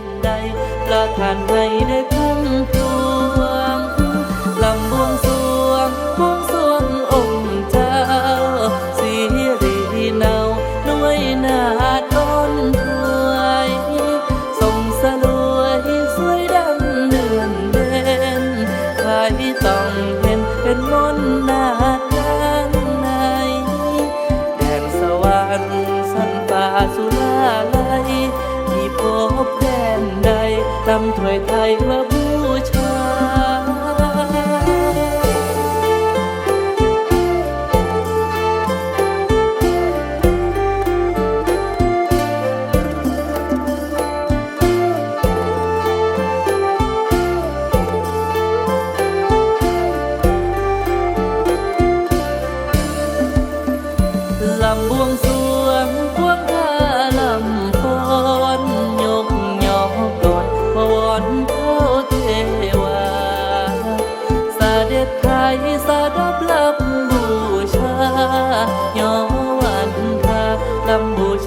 นใดประทานให้ได้พุ่มพวงลำบวงสวงบวงสวงองค์เจ้าสีรีเนาด้วยนาต้นถวยทรงสลวยสวยดังเดือนเด่นใครต้องเห็นเป็นมนนาด้านในแดนสวรรค์สันป่าสุราลัยำถวยไทยมาบูชาลำบ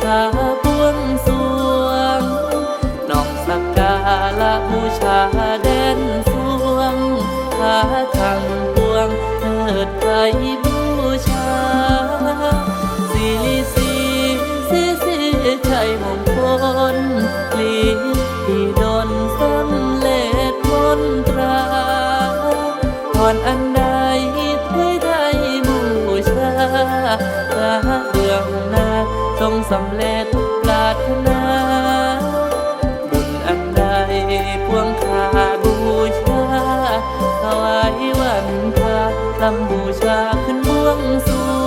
ชาบวงสวงน้องสักการะบูชาแดนสวงพาทางพวงเถิดไทยบูชาสีสีสีสีชัยมงคลลีที่ดนสำเร็จมนตราพรอันใดถ้วยไทยบูชา สำเร็จปรารถนา บุญอันใดพวงคาบูชาถวายวันพระลำบูชาขึ้นบวงสูง